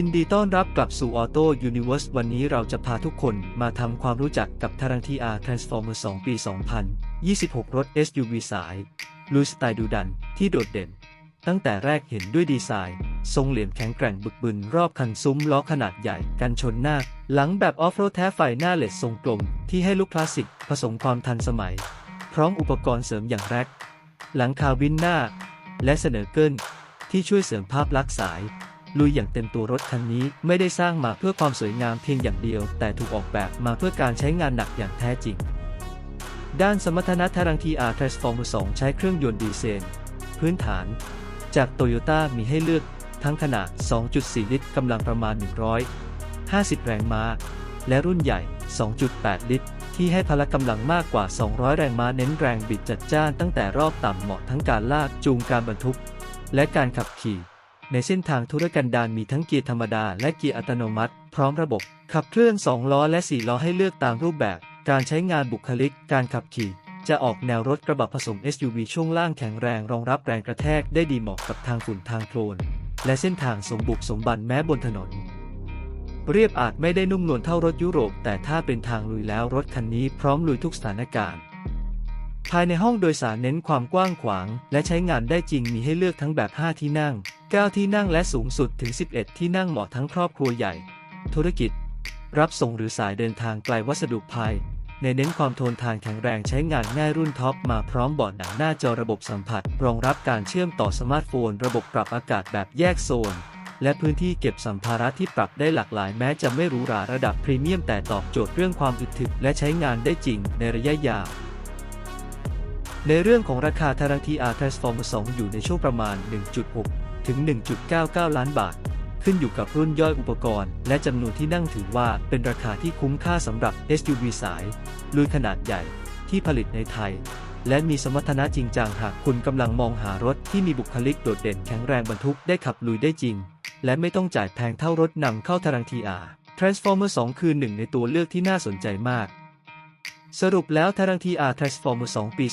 ินดีต้อนรับกลับสู่ Auto Universe วันนี้เราจะพาทุกคนมาทำความรู้จักกับทารังทีอา Transformer 2ปี 2026 รถ SUV สายลุยสไตล์ดูดันที่โดดเด่น ตั้งแต่แรกเห็นด้วยดีไซน์ ทรงเหลี่ยมแข็งแกร่งบึกบึนรอบคันซุ้มล้อขนาดใหญ่กันชนหน้า หลังแบบออฟโรดแท้ไฟหน้าเลดทรงกลม ที่ให้ลุคคลาสสิกผสมความทันสมัย พร้อมอุปกรณ์เสริมอย่างแร็คหลังคาวินหน้า และเสนอเกิลที่ช่วยเสริมภาพลักษณ์สาย ลุยอย่างเต็มตัวรถคันนี้ไม่ได้สร้างมาเพื่อความสวยงามเพียงอย่างเดียว แต่ถูกออกแบบมาเพื่อการใช้งานหนักอย่างแท้จริง ด้านสมรรถนะทารังทีอาร์ Transformer 2ใช้เครื่องยนต์ดีเซลพื้นฐาน จากโตโยต้ามีให้เลือกทั้งขนาด 2.4 ลิตรกำลังประมาณ 150 แรงม้า และรุ่นใหญ่ 2.8 ลิตร ที่ให้พละกำลังมากกว่า 200 แรงม้าเน้นแรงบิดจัดจ้านตั้งแต่รอบต่ำเหมาะทั้งการลากจูงการบรรทุก และการขับขี่ ในเส้นทางธุรกันดารมีทั้งเกียร์ธรรมดาและเกียร์อัตโนมัติ พร้อมระบบ ขับเคลื่อน 2 ล้อและ 4 ล้อให้เลือกตามรูปแบบ การใช้งานบุคลิก การขับขี่ จะออกแนวรถกระบะผสม SUV ช่วงล่างแข็งแรงรองรับแรงกระแทกได้ดีเหมาะกับทางฝุ่นทางโคลน และเส้นทางสมบุกสมบันแม้บนถนน เรียบอาจไม่ได้นุ่มนวลเท่ารถยุโรป แต่ถ้าเป็นทางลุยแล้วรถคันนี้พร้อมลุยทุกสถานการณ์ภายในห้องโดยสารเน้นความกว้างขวาง และใช้งานได้จริงมีให้เลือกทั้งแบบ 5 ที่นั่ง 9 ที่นั่งและสูงสุดถึง 11 ที่นั่งเหมาะทั้งครอบครัวใหญ่ ธุรกิจ รับส่งหรือสายเดินทางไกลวัสดุภายในเน้นความทนทานแข็งแรงใช้งานง่ายรุ่นท็อปมาพร้อมเบาะหนังหน้าจอระบบสัมผัส รองรับการเชื่อมต่อสมาร์ทโฟน ระบบปรับอากาศแบบแยกโซน และพื้นที่เก็บสัมภาระที่ปรับได้หลากหลายแม้จะไม่หรูหราระดับพรีเมียมแต่ตอบโจทย์เรื่องความอึดถึกและใช้งานได้จริงในระยะยาวในเรื่องของราคาทารังทีอาร์ Transformer 2อยู่ในช่วงประมาณ 1.6 ถึง 1.99 ล้านบาท ขึ้นอยู่กับรุ่นย่อยอุปกรณ์ และจำนวนที่นั่งถือว่าเป็นราคาที่คุ้มค่าสำหรับ SUV สาย ลุยขนาดใหญ่ที่ผลิตในไทย และมีสมรรถนะจริงจังหากคุณกำลังมองหารถที่มีบุคลิกโดดเด่นแข็งแรงบรรทุกได้ขับลุยได้จริง และไม่ต้องจ่ายแพงเท่ารถนำเข้าทารังทีอาร์ Transformer 2 คือหนึ่งในตัวเลือกที่น่าสนใจมาก สรุปแล้วทารังทีอาร์ Transformer 2 ปี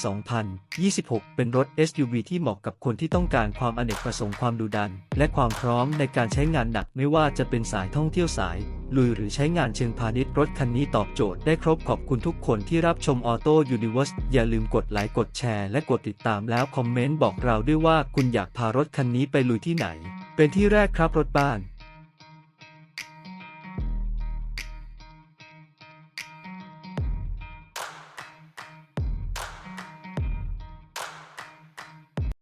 2026 เป็นรถ SUV ที่เหมาะกับคนที่ต้องการความอเนกประสงค์ความดุดัน และความพร้อมในการใช้งานหนักไม่ว่าจะเป็นสายท่องเที่ยวสาย ลุยหรือใช้งานเชิงพาณิชย์รถคันนี้ตอบโจทย์ได้ครบขอบคุณทุกคนที่รับชม Auto Universe อย่าลืมกดไลค์กดแชร์และกดติดตามแล้วคอมเมนต์บอกเราด้วยว่าคุณอยากพารถคันนี้ไปลุยที่ไหน เป็นที่แรกครับรถบ้าน